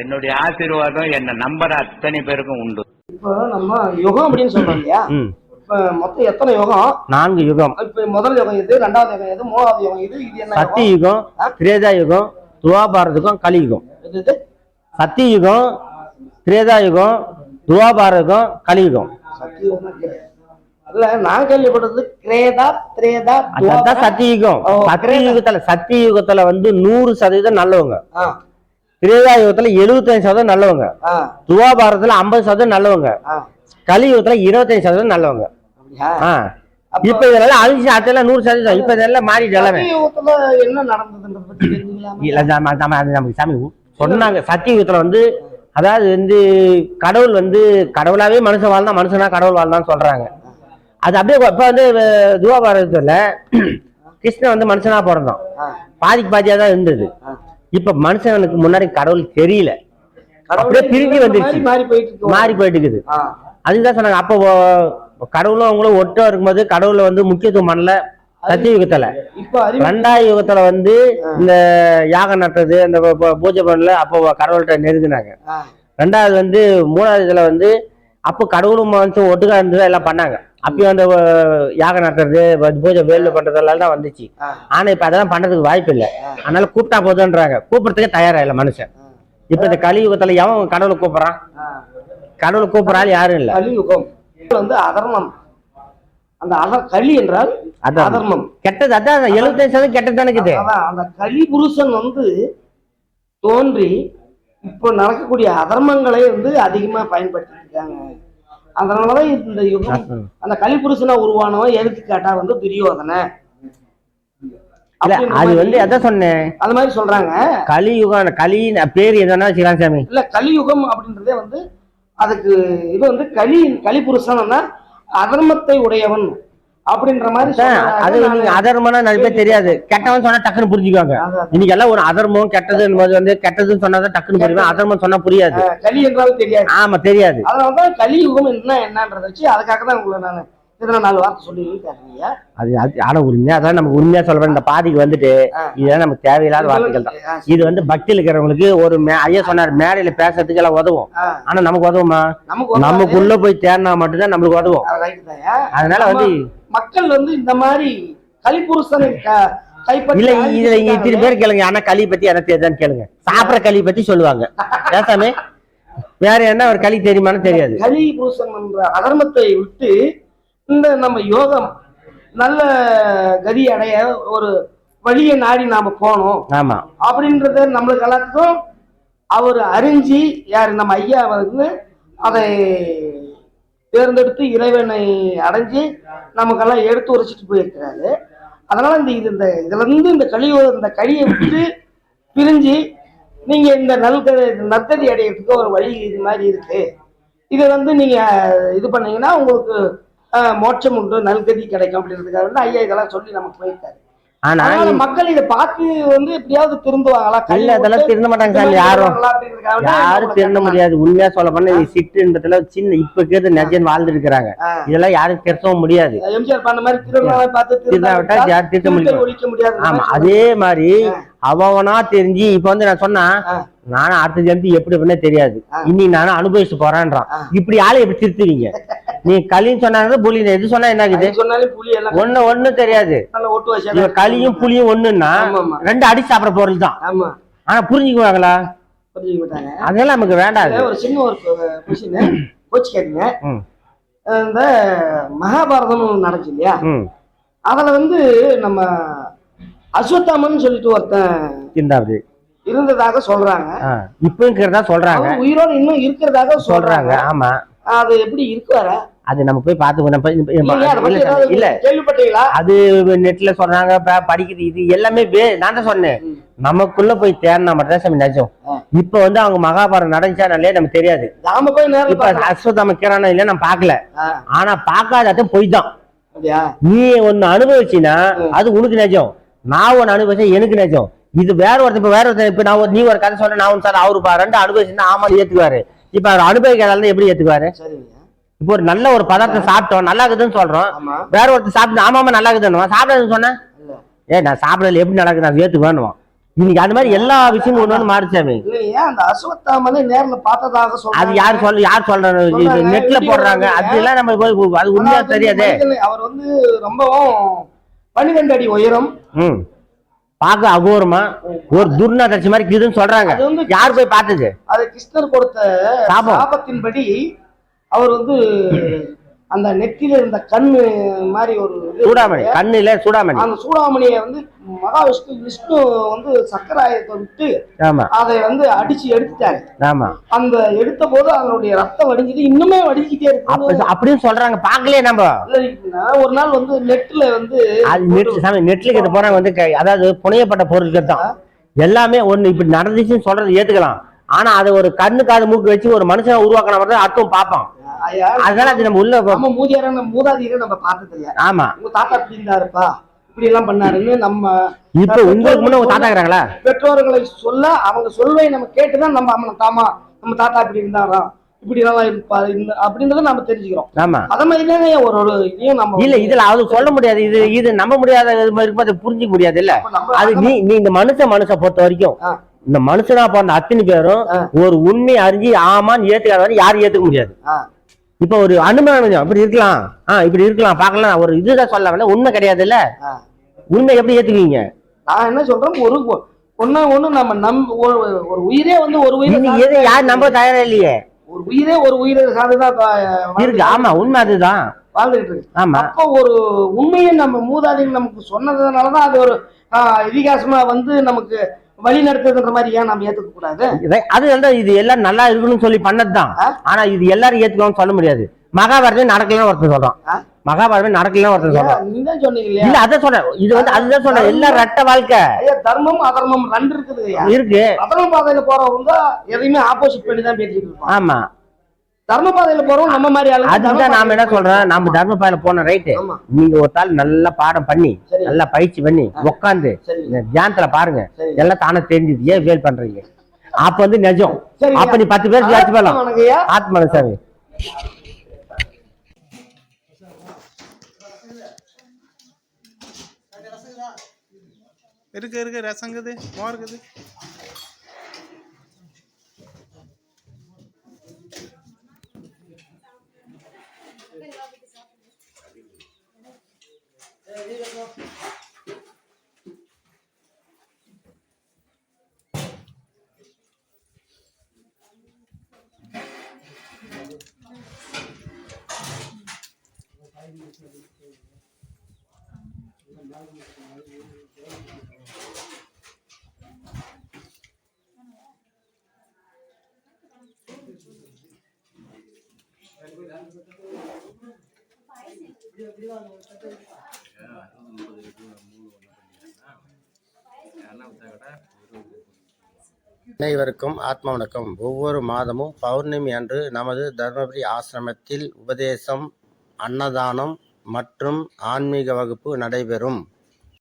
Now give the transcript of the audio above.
என்னுடைய ஆசீர்வாதம் என்ன நம்புற அத்தனை பேருக்கும் உண்டு. இப்போ நம்ம யுகம் அப்படின்னு சொல்றோம் இல்லையா? இப்ப மொத்தம் எத்தனை யுகம்? நான்கு யுகம். இப்ப முதல் யுகம் இது ரெண்டாவது யுகம் இது மூணாவது யுகம் இது இது என்ன சக்தி யுகம்? யுகம் திரேதா யுகம் துவாபாரதம் கலியுகம் இது இது சக்தி யுகம் திரேதா யுகம் துவாபார யுகம். கலியுகம் நான் கேள்விப்பட்டது கிரேதா திரேதா அதான் துவாபர. சக்தி யுகம். ஓ, சக்தி திரேதா. யுகத்துல சக்தி யுகத்துல வந்து நூறு சதவீதம் நல்லவங்க. ஆ, திரேதா யுகத்துல எழுபத்தஞ்சு சதவீதம் நல்லவங்க. துவாபாரத்துல ஐம்பது சதவீதம் நல்லவங்க. கலியுகத்துல இருபத்தஞ்சு சதவீதம் நல்லவங்க. இப்ப இதெல்லாம் அழிஞ்சு அதெல்லாம் நூறு சதவீதம். இப்ப இதெல்லாம் மாறிட்டு எல்லாமே. என்ன நடந்ததுன்றத நமக்கு சாமி சொன்னாங்க. சத்தியுகத்துல வந்து அதாவது வந்து கடவுள் வந்து கடவுளாவே மனுஷன் வாழ்ந்தா மனுஷனா கடவுள் வாழ்ந்தான்னு சொல்றாங்க. அது அப்படியே இப்ப வந்து அஹ், துவாபாரதத்துல கிருஷ்ணன் வந்து மனுஷனா பிறந்தான். ஆ, பாதிக்கு பாதியா தான் இருந்தது. இப்ப மனுஷனுக்கு முன்னாடி கடவுள் தெரியல. அப்படியே பிரிஞ்சு வந்துருச்சு. மாறி போயிட்டு. மாறி போயிட்டு இருக்குது அதுதான் சொன்னாங்க. அப்போ கடவுளும் அவங்களும் ஒட்டா இருக்கும்போது கடவுளை வந்து முக்கியத்துவம் பண்ணல சத்தியுகத்துல இப்ப அறிவு ரெண்டாவது யுகத்துல வந்து இந்த யாகம் நட்டுறது இந்த பூஜை பண்ணல அப்போ கடவுள்கிட்ட நெருங்கினாங்க. ரெண்டாவது வந்து மூணாவது இதுல வந்து அப்போ கடவுளும் மனுஷன் ஒட்டுக்கா இருந்து எல்லாம் பண்ணாங்க. அப்பயும் அந்த யாகம் நட்டுறது வ- பூஜை வேலு பண்றதெல்லாம் தான் வந்துச்சு. ஆனா இப்ப அதெல்லாம் பண்றதுக்கு வாய்ப்பு இல்லை அதனால கூப்பிட்டா போதுன்றாங்க. கூப்பிடுறதுக்கே தயாரா இல்லை மனுஷன் இப்ப இந்த கலியுகத்துல எவன் கடவுளை கூப்பிடுறான். கடவுளை கூப்பிடுற ஆள் யாரும் இல்ல. கலியுகம். வந்து அதர்மம். அந்த அதர் களி என்றால் அதான். அதர்மம். கெட்டது அதான் எழுபத்தஞ்சு சதவீதம் கெட்டது தானே இருக்குது. அந்த கலி புருஷன் வந்து தோன்றி இப்போ நடக்கக்கூடிய அதர்மங்களை வந்து அதிகமா பயன்படுத்திட்டு இருக்காங்க. அதனாலதான் இந்த யுகம். அந்த கலிபுருஷனா உருவானவன் எடுத்துக்காட்டா வந்து துரியோதனை அது வந்து அதான் சொன்னேன்? அது மாதிரி சொல்றாங்க. கலியுகம் களி பேர் என்னன்னா வச்சுக்கலாம் சாமி? இல்ல கலியுகம் அப்படின்றதே வந்து அதுக்கு இது வந்து கலி கலிபுருஷன்னா அதர்மத்தை உடையவன். அப்படின்ற மாதிரி. அது நீங்க அதர்மம்னா நிறைய பேர் தெரியாது. கெட்டவன் சொன்னா டக்குன்னு புரிஞ்சுக்குவாங்க. இன்னைக்கு எல்லாம் ஒரு அதர்மம் கெட்டதுன்னு போது வந்து கெட்டதுன்னு சொன்னாதான் டக்குன்னு புரியும் அதர்மம் சொன்னா புரியாது. கலி என்றாலும் தெரியாது. ஆமா தெரியாது. அதனாலதான் கலியுகம் என்ன என்னன்றத வச்சு அதுக்காக தான் உங்களை நான் இத்தனை நாலு வார்த்தை சொல்லி அது அது ஆனா உண்மையா அதான் நமக்கு உண்மையா சொல்றேன் இந்த பாதிக்கு வந்துட்டு. இதெல்லாம் நமக்கு தேவையில்லாத வார்த்தைகள் தான். இது வந்து பக்தியில் இருக்கிறவங்களுக்கு ஒரு மே- ஐயா சொன்னார் மேடையில பேசுறதுக்கு எல்லாம் உதவும் ஆனா நமக்கு உதவுமா? நமக்குள்ள போய் தேடினா மட்டும்தான் நம்மளுக்கு உதவும். அதனால வந்து மக்கள் வந்து இந்த மாதிரி கலிபுருஷனை இல்ல இதுல இத்தனை பேர் கேளுங்க. ஆனா களி பத்தி எனக்கு தெரியுதான்னு கேளுங்க. சாப்பிடுற களி பத்தி சொல்லுவாங்க. பேசாமே வேற என்ன ஒரு களி தெரியுமான்னு தெரியாது. கலி புருஷன் என்ற அதர்மத்தை விட்டு இந்த நம்ம யோகம் நல்ல கதி அடைய ஒரு வழியை நாடி நாம போனோம் ஆமா. அப்படின்றத நம்மளுக்கு எல்லாத்துக்கும் அவர் அறிஞ்சு யார்? நம்ம ஐயா வந்து அதை தேர்ந்தெடுத்து இறைவனை அடைஞ்சு நமக்கெல்லாம் எடுத்து உரைச்சிட்டு போயிருக்கிறாரு. அதனால இந்த இது இந்த இதுல இருந்து இந்த கழிவு இந்த கழியை விட்டு பிரிஞ்சு நீங்க இந்த நல்கதை நற்கதி அடையிறதுக்கு ஒரு வழி இது மாதிரி இருக்கு. இதை வந்து நீங்க இது பண்ணீங்கன்னா உங்களுக்கு மோட்சம் உண்டு நல்கதி கிடைக்கும் அப்படின்றதுக்காக வந்து ஐயா இதெல்லாம் சொல்லி நமக்கு போயிருக்காரு. ஆனா மக்கள் இதை பார்த்து வந்து எப்படியாவது திருந்துவாங்களா? இல்ல அதெல்லாம் திருந்த மாட்டாங்க சாமி யாரும். யாரும் திருந்த முடியாது. உண்மையா சொல்ல இது சிட்டுன்றதுல சின்ன இப்ப இருக்கிறது நெஜன் வாழ்ந்து இருக்கிறாங்க இதெல்லாம் யாரும் திருத்தவும் முடியாது. எம்ஜிஆர் பண்ண மாதிரி திருவிழாவை பார்த்து திருந்தா விட்டா யார் திருத்த முடியாது ஆமா அதே மாதிரி அவனா தெரிஞ்சு இப்ப வந்து நான் சொன்னா. நானும் அடுத்த ஜெயந்தி எப்படி பண்ணே தெரியாது. இன்னி நானும் அனுபவிச்சு போறேன்றான். இப்படி ஆளை எப்படி திருத்துவீங்க? நீ களின்னு சொன்னாங்க புலி எது சொன்னா என்ன சொன்னாலும் புலி எல்லாம் ஒண்ணு ஒண்ணு தெரியாது. களியும் புலியும் ஒண்ணுன்னா. ரெண்டு அடி சாப்பிட பொருள் தான் ஆமா. ஆனா புரிஞ்சுக்குவாங்களா? புரிஞ்சுக்க மாட்டாங்க. அதெல்லாம் நமக்கு இதுல ஒரு சின்ன ஒரு கொஸ்டின். கோச்சிக்காதீங்க ம், இந்த மகாபாரதம் நடந்துச்சு இல்லையா. அதுல வந்து நம்ம அஸ்வத்தாமன் சொல்லிட்டு ஒருத்தன் இந்த அப்படி இருந்ததாக சொல்றாங்க. இப்ப இருக்கிறதா சொல்றாங்க. உயிரோடு இன்னும் இருக்கிறதாக சொல்றாங்க. சொல்றாங்க ஆமா. அது எப்படி இருக்குவாரா அது நம்ம போய் பார்த்துக்கணும் இல்ல கேள்விப்பட்டீங்களா? அது நெட்ல சொன்னாங்க படிக்கிறது இது எல்லாமே நான் தான் சொன்னேன். நமக்குள்ள போய் தேடினா மட்டும் தான் சாமி நிஜம். இப்ப வந்து அவங்க மகாபாரதம் நடந்துச்சானாலே நமக்கு தெரியாது. நாம போய் நேரம் இப்ப அஸ்வத்தாம கிரானா இல்ல நான் பார்க்கல. ஆ, ஆனா பார்க்காத பொய் தான் நீ ஒன்னு அனுபவிச்சினா அது உனக்கு நிஜம் நான் ஒன்னு அனுபவிச்சேன் எனக்கு நிஜம் இது வேற ஒருத்தர் இப்ப வேற ஒருத்தர் இப்ப நான் நீ ஒரு கதை சொன்ன நான் சார் அவரு ரெண்டு அனுபவிச்சுன்னா ஆமா ஏத்துக்குவாரு. இப்ப அவர் அனுபவிக்காதால எப்படி ஏத்துக்குவாரு? இப்போ ஒரு நல்ல ஒரு பதார்த்தம் சாப்பிட்டோம் நல்லா இருக்குதுன்னு சொல்றோம். வேற ஒருத்தர் சாப்பிட்டு ஆமா ஆமா நல்லா இருக்குதுன்னு சாப்பிடாதுன்னு சொன்னேன் ஏ நான் சாப்பிடல எப்படி நடக்குது நான் ஏத்துக்கு வேணுவான் இன்னைக்கு அந்த மாதிரி எல்லா விஷயமும் ஒண்ணு ஒண்ணு மாறுது சாமி இல்லையா அந்த அஸ்வத்தாமனை நேர்ல பார்த்ததாக அது சொல்றாங்க யார் சொல்ல யார் சொல்றாங்க? நெட்ல போடுறாங்க. வருதுங்க. அதெல்லாம் நம்ம போய் அது உண்மையா தெரியாது. அவர் வந்து ரொம்பவும் பன்னிரெண்டு அடி உயரம். பார்க்க அகோரமா ஒரு துர்நாதர்ச்சி மாதிரி இருக்குதுன்னு சொல்றாங்க. அது யார் போய் பார்த்தது? அது கிருஷ்ணர் கொடுத்த. சாபத்தின்படி அவர் வந்து அந்த நெத்தியில இருந்த கண்ணு மாதிரி ஒரு சூடாமணி கண்ணுல சூடாமணி. அந்த சூடாமணியை வந்து மகாவிஷ்ணு விஷ்ணு வந்து சக்கராயத்தை விட்டு அதை வந்து அடிச்சு எடுத்துட்டாரு. ஆமா. அந்த எடுத்த போது அதனுடைய ரத்தம் வடிஞ்சது இன்னுமே வடிஞ்சுக்கிட்டே இருக்கு. அப்படின்னு சொல்றாங்க பார்க்கலையே நம்ம? ஒரு நாள் வந்து நெட்ல வந்து அது நெட் சாமி நெட்ல கிட்ட போறாங்க வந்து அதாவது புனையப்பட்ட பொருட்கள் தான். எல்லாமே ஒண்ணு இப்படி நடந்துச்சுன்னு சொல்றது ஏத்துக்கலாம். ஆனா அதை ஒரு கண்ணு காது மூக்கு வச்சு ஒரு மனுஷனை உருவாக்கின மாதிரி தான் அர்த்தம் பார்ப்போம் ஐயா, அதனால அது நம்ம உள்ள நம்ம மூதியாரான மூதாதியரை நம்ம பார்த்தது இல்லையா? ஆமா. உங்க தாத்தா இப்படி இருந்தாருப்பா. இப்படி எல்லாம் பண்ணாருன்னு நம்ம இப்ப உங்களுக்கு முன்ன உங்க தாத்தா இருக்கிறாங்களா? பெற்றோர்களை சொல்ல அவங்க சொல்வை நம்ம கேட்டுதான் நம்ம அம்மன் தாமா நம்ம தாத்தா இப்படி இருந்தாராம் இப்படி எல்லாம் இருப்பாரு அப்படின்றத நம்ம தெரிஞ்சுக்கிறோம். ஆமா. அத மாதிரி தானே ஒரு ஒரு இதையும் நம்ம இல்ல இதுல அது சொல்ல முடியாது. இது இது நம்ப முடியாத இது மாதிரி இருக்கும்போது அது புரிஞ்சுக்க முடியாது இல்ல? அது நீ நீ இந்த மனுஷ மனுஷ பொறுத்த வரைக்கும். இந்த மனுஷனா பிறந்த அத்தனை பேரும். ஒரு உண்மை அறிஞ்சு ஆமான்னு ஏத்துக்காத யாரும் ஏத்துக்க முடியாது. இப்ப ஒரு அனுமானம் இப்படி இருக்கலாம். ஆ இப்படி இருக்கலாம். பார்க்கலாம் ஒரு இதுதான் சொல்ல உண்மை கிடையாது இல்ல. உண்மை எப்படி ஏத்துக்குவீங்க? நான் என்ன சொல்றேன்? ஒரு ஒன்னா ஒண்ணு நம்ம நம் ஒரு உயிரே வந்து ஒரு உயிரை எதை யாரும் நம்ப தயாரா இல்லையே? ஒரு உயிரே ஒரு உயிரை சார்ந்துதான் இருக்கு. ஆமா உண்மை அதுதான். வாழ்ந்துகிட்டு இருக்கு. ஆமா. அப்போ ஒரு உண்மையை நம்ம மூதாதைகள் நமக்கு சொன்னதுனாலதான் அது ஒரு இதிகாசமா வந்து நமக்கு வழி நடத்துதுன்ற மாதிரி ஏன் நம்ம ஏத்துக்க கூடாது? அது வந்து இது எல்லாம் நல்லா இருக்கணும்னு சொல்லி பண்ணதுதான்? ஆனா இது எல்லாரும் ஏத்துக்கணும்னு சொல்ல முடியாது. மகாபாரதம் நடக்கலாம் ஒருத்தர் சொல்றான்? மகாபாரதம் நடக்கலாம் ஒருத்தர் சொல்றான். நீ தான் சொன்னீங்க இல்லையா இல்ல அதான் சொல்றேன் இது வந்து அதுதான் சொல்றேன் எல்லாம் ரெட்ட வாழ்க்கை. தர்மம் அதர்மம் ரெண்டு இருக்குது இருக்கு. அதர்ம பாதையில போறவங்க எதையுமே ஆப்போசிட் பண்ணி தான் பேசிட்டு ஆமா. தர்ம பாதையில போறவங்க நம்ம மாதிரி தர்ம அதுதான் நாம என்ன சொல்றோம்? நம்ம தர்ம போன ரைட்டு ஆமா. நீங்க ஒரு தாள் நல்லா பாடம் பண்ணி. நல்லா பயிற்சி பண்ணி உட்காந்து தியானத்துல பாருங்க. எல்லாம் தானே தெரிஞ்சுது. ஏன் ஃபெயில் பண்றீங்க? அப்ப வந்து நிஜம். அப்ப நீ பத்து பேருக்கு ஜாட்சி பண்ணலாம் வணக்கம் ஐயா ஆத்ம சாமி இருக்கு இருக்கு. ரசங்குது. перевіримо. Gracias. அனைவருக்கும் ஆத்ம வணக்கம். ஒவ்வொரு மாதமும் பௌர்ணமி அன்று நமது தர்மபுரி ஆசிரமத்தில் உபதேசம் அன்னதானம் மற்றும் ஆன்மீக வகுப்பு நடைபெறும்.